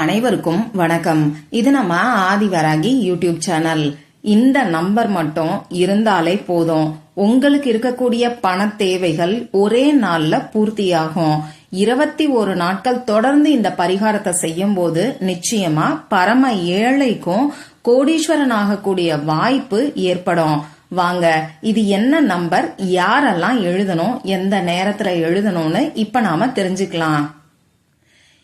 அனைவருக்கும் வணக்கம். இது நம்ம ஆதிவராகி யூடியூப் சேனல். இந்த நம்பர் மட்டும் இருந்தாலே போதும். உங்களுக்கு இருக்கக்கூடிய பண தேவைகள் ஒரே நாள்ல பூர்த்தியாகும். இருபத்தி ஒரு நாட்கள் தொடர்ந்து இந்த பரிகாரத்தை செய்யும் போது நிச்சயமா பரம ஏழைக்கும் கோடீஸ்வரன் ஆகக்கூடிய வாய்ப்பு ஏற்படும். வாங்க இது என்ன நம்பர்? யாரெல்லாம் எழுதணும்? எந்த நேரத்துல எழுதணும்னு இப்ப நாம தெரிஞ்சுக்கலாம்.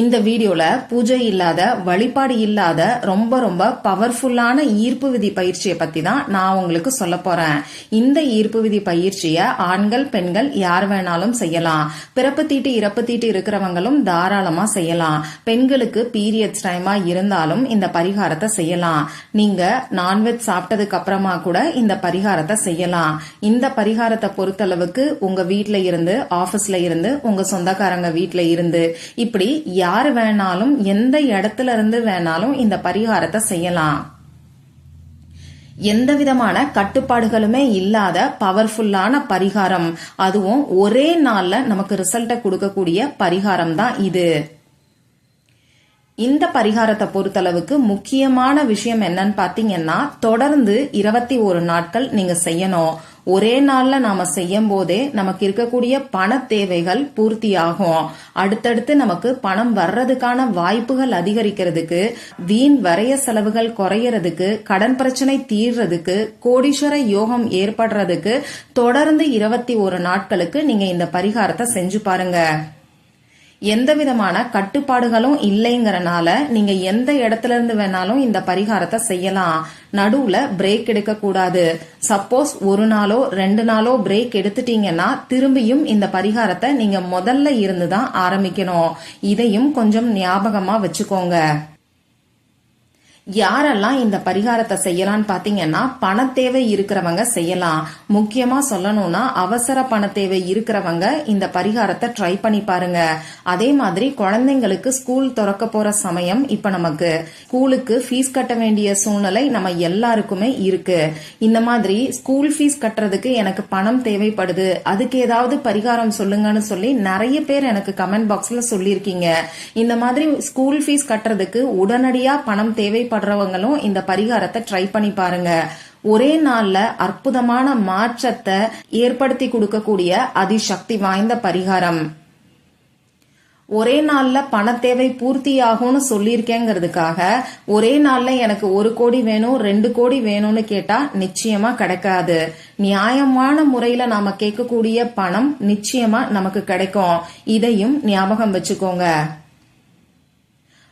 இந்த வீடியோல பூஜை இல்லாத வழிபாடு இல்லாத ரொம்ப ரொம்ப பவர்ஃபுல்லான ஈர்ப்பு விதி பயிற்சியை பத்தி தான் நான் உங்களுக்கு சொல்ல போறேன். இந்த ஈர்ப்பு விதி பயிற்சியை ஆண்கள் பெண்கள் யார் வேணாலும் செய்யலாம். பிறப்பு தீட்டு இறப்பு தீட்டு இருக்கிறவங்களும் தாராளமா செய்யலாம். பெண்களுக்கு பீரியட்ஸ் டைமா இருந்தாலும் இந்த பரிகாரத்தை செய்யலாம். நீங்க நான்வெஜ் சாப்பிட்டதுக்கு அப்புறமா கூட இந்த பரிகாரத்தை செய்யலாம். இந்த பரிகாரத்தை பொறுத்தளவுக்கு உங்க வீட்டில் இருந்து ஆபீஸ்ல இருந்து உங்க சொந்தக்காரங்க வீட்டில் இருந்து இப்படி யார் வேணாலும் எந்த இடத்துல இருந்து வேணாலும் இந்த பரிகாரத்தை செய்யலாம். எந்த விதமான கட்டுப்பாடுகளுமே இல்லாத பவர்ஃபுல்லான பரிகாரம். அதுவும் ஒரே நாள்ல நமக்கு ரிசல்ட்டை கொடுக்கக்கூடிய பரிகாரம் தான் இது. இந்த பரிகாரத்தை பொறுத்தளவுக்கு முக்கியமான விஷயம் என்னன்னு பாத்தீங்கன்னா தொடர்ந்து இருபத்தி ஒரு நாட்கள் நீங்க செய்யணும். ஒரே நாள்ல நாம செய்யும் போதே நமக்கு இருக்கக்கூடிய பண தேவைகள் பூர்த்தி ஆகும் அடுத்தடுத்து நமக்கு பணம் வர்றதுக்கான வாய்ப்புகள் அதிகரிக்கிறதுக்கு வீண் வரைய செலவுகள் குறையறதுக்கு கடன் பிரச்சனை தீர்றதுக்கு கோடீஸ்வர யோகம் ஏற்படுறதுக்கு தொடர்ந்து இருபத்தி ஒரு நாட்களுக்கு நீங்க இந்த பரிகாரத்தை செஞ்சு பாருங்க. எந்த விதமான கட்டுப்பாடுகளும் இல்லைங்கிறனால நீங்க எந்த இடத்துல இருந்து வேணாலும் இந்த பரிகாரத்தை செய்யலாம். நடுவுல பிரேக் எடுக்க கூடாது சப்போஸ் ஒரு நாளோ ரெண்டு நாளோ பிரேக் எடுத்துட்டீங்கன்னா திரும்பியும் இந்த பரிகாரத்தை நீங்க முதல்ல இருந்து தான் ஆரம்பிக்கணும். இதையும் கொஞ்சம் ஞாபகமா வச்சுக்கோங்க. யாரெல்லாம் இந்த பரிகாரத்தை செய்யலாம்னு பாத்தீங்கன்னா பண தேவை இருக்கிறவங்க செய்யலாம். முக்கியமா சொல்லணும்னா அவசர பண தேவை இருக்கிறவங்க இந்த பரிகாரத்தை ட்ரை பண்ணி பாருங்க. அதே மாதிரி குழந்தைங்களுக்கு ஸ்கூல் திறக்க போற சமயம் இப்ப நமக்கு. ஸ்கூலுக்கு ஃபீஸ் கட்ட வேண்டிய சூழ்நிலை நம்ம எல்லாருக்குமே இருக்கு. இந்த மாதிரி ஸ்கூல் ஃபீஸ் கட்டுறதுக்கு எனக்கு பணம் தேவைப்படுது. அதுக்கு ஏதாவது பரிகாரம் சொல்லுங்கன்னு சொல்லி நிறைய பேர் எனக்கு கமெண்ட் பாக்ஸ்ல சொல்லியிருக்கீங்க. இந்த மாதிரி ஸ்கூல் ஃபீஸ் கட்டுறதுக்கு உடனடியா பணம் தேவை தேவைப்படுறவங்களும் இந்த பரிகாரத்தை ட்ரை பண்ணி பாருங்க. ஒரே நாள்ல அற்புதமான மாற்றத்தை ஏற்படுத்தி கொடுக்கக்கூடிய அதிசக்தி வாய்ந்த பரிகாரம். ஒரே நாள்ல பண தேவை பூர்த்தியாகும்னு சொல்லியிருக்கேங்கிறதுக்காக ஒரே நாள்ல எனக்கு ஒரு கோடி வேணும் ரெண்டு கோடி வேணும்னு கேட்டா நிச்சயமா கிடைக்காது. நியாயமான முறையில நாம கேட்கக்கூடிய பணம் நிச்சயமா நமக்கு கிடைக்கும். இதையும் ஞாபகம் வச்சுக்கோங்க.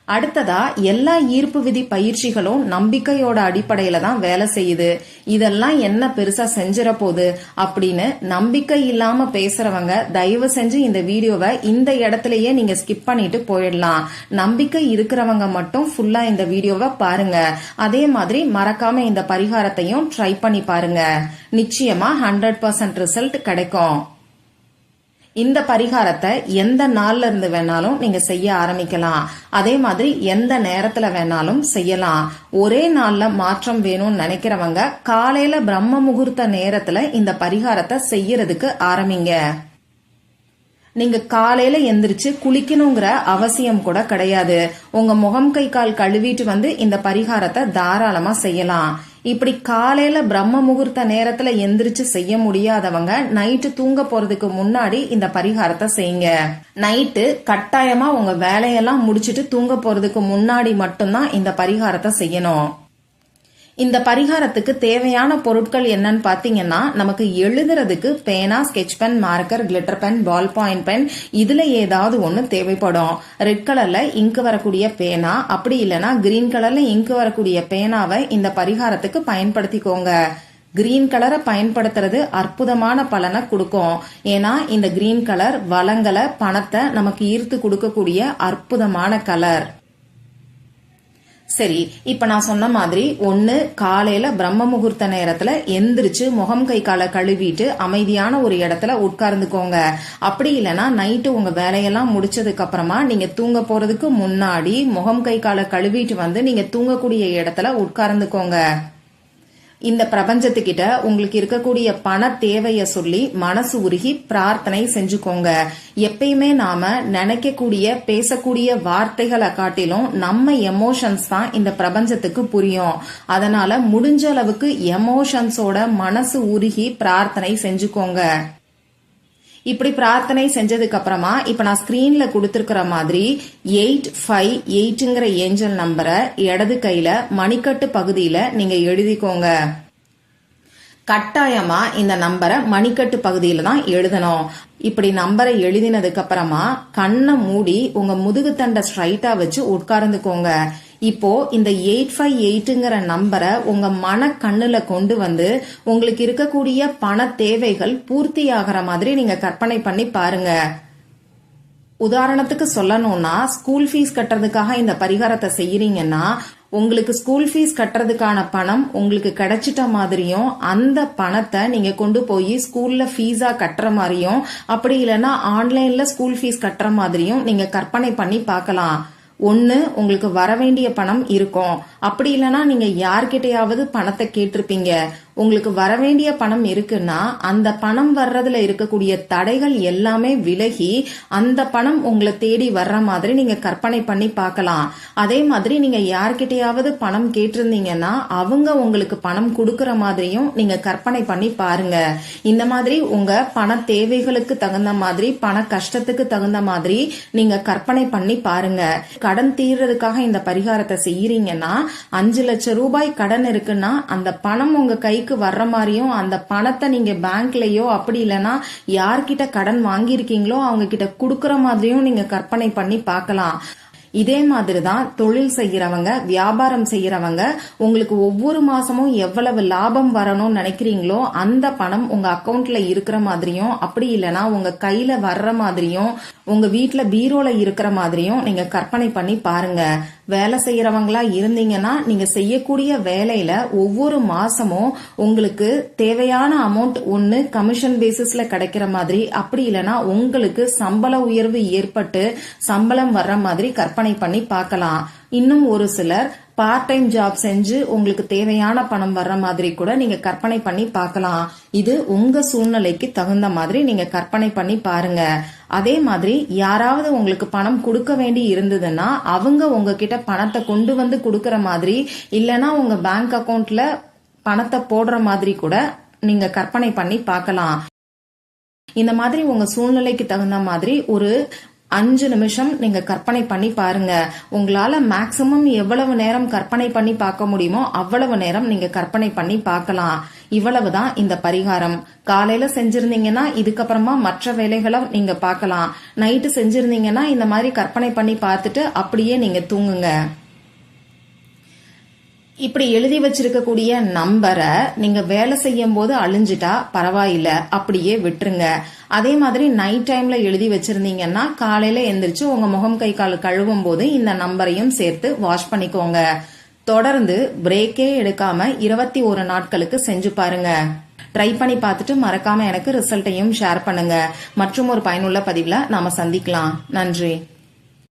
அடுத்ததா எல்லா ஈர்ப்பு விதி பயிற்சிகளும் நம்பிக்கையோட அடிப்படையில தான் வேலை செய்யுது. இதெல்லாம் என்ன பெருசா செஞ்சிட போகுது அப்படின்னு நம்பிக்கை இல்லாம பேசுறவங்க தயவு செஞ்சு இந்த வீடியோவை இந்த இடத்துலயே நீங்க ஸ்கிப் பண்ணிட்டு போயிடலாம். நம்பிக்கை இருக்கிறவங்க மட்டும் ஃபுல்லா இந்த வீடியோவை பாருங்க. அதே மாதிரி மறக்காம இந்த பரிகாரத்தையும் ட்ரை பண்ணி பாருங்க. நிச்சயமா ஹண்ட்ரட் பர்சன்ட் ரிசல்ட் கிடைக்கும். இந்த பரிகாரத்தை எந்த நாள்ல இருந்து வேணாலும் நீங்க செய்ய ஆரம்பிக்கலாம். அதே மாதிரி எந்த நேரத்துல வேணாலும் செய்யலாம். ஒரே நாள்ல மாற்றம் வேணும்னு நினைக்கிறவங்க காலையில பிரம்ம முகூர்த்த நேரத்துல இந்த பரிகாரத்தை செய்யறதுக்கு ஆரம்பிங்க. நீங்க காலையில எந்திரிச்சு குளிக்கணுங்கிற அவசியம் கூட கிடையாது. உங்க முகம் கை கால் கழுவிட்டு வந்து இந்த பரிகாரத்தை தாராளமா செய்யலாம். இப்படி காலையில பிரம்ம முகூர்த்த நேரத்துல எந்திரிச்சு செய்ய முடியாதவங்க நைட்டு தூங்க போறதுக்கு முன்னாடி இந்த பரிகாரத்தை செய்யுங்க. நைட்டு கட்டாயமா உங்க வேலையெல்லாம் முடிச்சிட்டு தூங்க போறதுக்கு முன்னாடி மட்டும்தான் இந்த பரிகாரத்தை செய்யணும். இந்த பரிகாரத்துக்கு தேவையான பொருட்கள் என்னன்னு பாத்தீங்கன்னா நமக்கு எழுதுறதுக்கு பேனா sketch pen marker glitter pen ball point pen இதுல ஏதாவது ஒன்று தேவைப்படும். ரெட் கலர்ல இங்கு வரக்கூடிய பேனா அப்படி இல்லைன்னா கிரீன் கலர்ல இங்கு வரக்கூடிய பேனாவை இந்த பரிகாரத்துக்கு பயன்படுத்திக்கோங்க. கிரீன் கலரை பயன்படுத்துறது அற்புதமான பலனை கொடுக்கும். ஏன்னா இந்த கிரீன் கலர் வளங்களை பணத்தை நமக்கு ஈர்த்து கொடுக்கக்கூடிய அற்புதமான கலர் சரி இப்ப நான் சொன்ன மாதிரி ஒன்னு காலையில பிரம்ம முகூர்த்த நேரத்துல எந்திரிச்சு முகம் கை காலை கழுவிட்டு அமைதியான ஒரு இடத்துல உட்கார்ந்துக்கோங்க. அப்படி இல்லைன்னா நைட்டு உங்க வேலையெல்லாம் முடிச்சதுக்கு அப்புறமா நீங்க தூங்க போறதுக்கு முன்னாடி முகம் கை காலை கழுவிட்டு வந்து நீங்க தூங்கக்கூடிய இடத்துல உட்கார்ந்துக்கோங்க. இந்த பிரபஞ்சத்துக்கிட்ட உங்களுக்கு இருக்கக்கூடிய பண தேவைய சொல்லி மனசு உருகி பிரார்த்தனை செஞ்சுக்கோங்க. எப்பயுமே நாம நினைக்கக்கூடிய பேசக்கூடிய வார்த்தைகளை காட்டிலும் நம்ம எமோஷன்ஸ் தான் இந்த பிரபஞ்சத்துக்கு புரியும். அதனால முடிஞ்ச அளவுக்கு எமோஷன்ஸோட மனசு உருகி பிரார்த்தனை செஞ்சுக்கோங்க. இப்படி பிரார்த்தனை செஞ்சதுக்கு அப்புறமா இப்ப நான் ஸ்கிரீன்ல கொடுத்துருக்கிற மாதிரி எயிட் ஃபைவ் எயிட்டுங்கிற ஏஞ்சல் நம்பரை இடது கையில மணிக்கட்டு பகுதியில நீங்க எழுதிக்கோங்க. கட்டாயமா இந்த நம்பரை மணிக்கட்டு பகுதியில தான் எழுதணும். இப்படி நம்பரை எழுதினதுக்கு அப்புறமா கண்ணை மூடி உங்க முதுகுத்தண்டை ஸ்ட்ரைட்டா வச்சு உட்கார்ந்துக்கோங்க. இப்போ இந்த எயிட் ஃபைவ் எயிட்டுங்கிற நம்பரை உங்க மன கண்ணுல கொண்டு வந்து உங்களுக்கு இருக்கக்கூடிய பண தேவைகள் பூர்த்தி ஆகிற மாதிரி நீங்க கற்பனை பண்ணி பாருங்க. உதாரணத்துக்கு சொல்லணும்னா ஸ்கூல் ஃபீஸ் கட்டுறதுக்காக இந்த பரிகாரத்தை செய்யறீங்கன்னா உங்களுக்கு ஸ்கூல் ஃபீஸ் கட்டுறதுக்கான பணம் உங்களுக்கு கிடைச்சிட்ட மாதிரியும் அந்த பணத்தை நீங்க கொண்டு போய் ஸ்கூல்ல ஃபீஸா கட்டுற மாதிரியும் அப்படி இல்லைன்னா ஆன்லைன்ல ஸ்கூல் ஃபீஸ் கட்டுற மாதிரியும் நீங்க கற்பனை பண்ணி பார்க்கலாம். ஒன்று உங்களுக்கு வர வேண்டிய பணம் இருக்கும். அப்படி இல்லைன்னா நீங்கள் யார்கிட்டையாவது பணத்தை கேட்டிருப்பீங்க. உங்களுக்கு வர வேண்டிய பணம் இருக்குன்னா அந்த பணம் வர்றதுல இருக்கக்கூடிய தடைகள் எல்லாமே விலகி அந்த பணம் உங்களை தேடி வர்ற மாதிரி நீங்க கற்பனை பண்ணி பார்க்கலாம். அதே மாதிரி நீங்க யார்கிட்டயாவது பணம் கேட்டிருந்தீங்கன்னா அவங்க உங்களுக்கு பணம் கொடுக்கற மாதிரியும் நீங்க கற்பனை பண்ணி பாருங்க. இந்த மாதிரி உங்க பண தேவைகளுக்கு தகுந்த மாதிரி பண கஷ்டத்துக்கு தகுந்த மாதிரி நீங்க கற்பனை பண்ணி பாருங்க. கடன் தீர்றதுக்காக இந்த பரிகாரத்தை செய்யறீங்கன்னா அஞ்சு லட்சம் ரூபாய் கடன் இருக்குன்னா அந்த பணம் உங்க கைக்கு வர்ற மாதிரியும் அந்த பணத்தை நீங்க பேங்க்லயோ அப்படி இல்லைன்னா யார்கிட்ட கடன் வாங்கியிருக்கீங்களோ அவங்க கிட்ட கொடுக்குற மாதிரியும் நீங்க கற்பனை பண்ணி பார்க்கலாம். இதே மாதிரி தான் தொழில் செய்யறவங்க வியாபாரம் செய்யறவங்க உங்களுக்கு ஒவ்வொரு மாசமும் எவ்வளவு லாபம் வரணும்னு நினைக்கிறீங்களோ அந்த பணம் உங்க அக்கவுண்ட்ல இருக்கிற மாதிரியும் அப்படி இல்லைன்னா உங்க கையில வர்ற மாதிரியும் உங்க வீட்டில் பீரோல இருக்கிற மாதிரியும் நீங்க கற்பனை பண்ணி பாருங்க. வேலை செய்யறவங்களா இருந்தீங்கன்னா நீங்க செய்யக்கூடிய வேலையில ஒவ்வொரு மாசமும் உங்களுக்கு தேவையான அமௌண்ட் ஒன்னு கமிஷன் பேசிஸ்ல கிடைக்கிற மாதிரி அப்படி இல்லைன்னா உங்களுக்கு சம்பள உயர்வு ஏற்பட்டு சம்பளம் வர்ற மாதிரி கற்பனை பண்ணி பார்க்கலாம். இன்னும் ஒரு சிலர் பார்ட் டைம் ஜாப் செஞ்சு உங்களுக்கு தேவையான பணம் வர்ற மாதிரி கூட நீங்க கற்பனை பண்ணி பார்க்கலாம். இது உங்க சூழ்நிலைக்கு தகுந்த மாதிரி நீங்க கற்பனை பண்ணி பாருங்க. அதே மாதிரி யாராவது உங்களுக்கு பணம் கொடுக்க வேண்டி இருந்ததுன்னா அவங்க உங்ககிட்ட பணத்தை கொண்டு வந்து கொடுக்கற மாதிரி இல்லைன்னா உங்க பேங்க் அக்கவுண்ட்ல பணத்தை போடுற மாதிரி கூட நீங்க கற்பனை பண்ணி பார்க்கலாம். இந்த மாதிரி உங்க சூழ்நிலைக்கு தகுந்த மாதிரி ஒரு அஞ்சு நிமிஷம் நீங்க கற்பனை பண்ணி பாருங்க. உங்களால மேக்சிமம் எவ்வளவு நேரம் கற்பனை பண்ணி பார்க்க முடியுமோ அவ்வளவு நேரம் நீங்க கற்பனை பண்ணி பார்க்கலாம். இவ்வளவுதான் இந்த பரிகாரம். காலையில செஞ்சிருந்தீங்கன்னா இதுக்கப்புறமா மற்ற வேலைகளை நீங்க பார்க்கலாம். நைட்டு செஞ்சிருந்தீங்கன்னா இந்த மாதிரி கற்பனை பண்ணி பார்த்துட்டு அப்படியே நீங்க தூங்குங்க. இப்படி எழுதி வச்சிருக்கக்கூடிய நம்பரை நீங்க வேலை செய்யும் போது அழிஞ்சிட்டா பரவாயில்ல அப்படியே விட்டுருங்க. அதே மாதிரி நைட் டைம்ல எழுதி வச்சிருந்தீங்கன்னா காலையில எந்திரிச்சு உங்க முகம் கை கால் கழுவும் போது இந்த நம்பரையும் சேர்த்து வாஷ் பண்ணிக்கோங்க. தொடர்ந்து பிரேக்கே எடுக்காம இருபத்தி ஒரு நாட்களுக்கு செஞ்சு பாருங்க. ட்ரை பண்ணி பார்த்துட்டு மறக்காம எனக்கு ரிசல்ட்டையும் ஷேர் பண்ணுங்க. மற்றும் ஒரு பயனுள்ள பதிவுல நாம சந்திக்கலாம். நன்றி.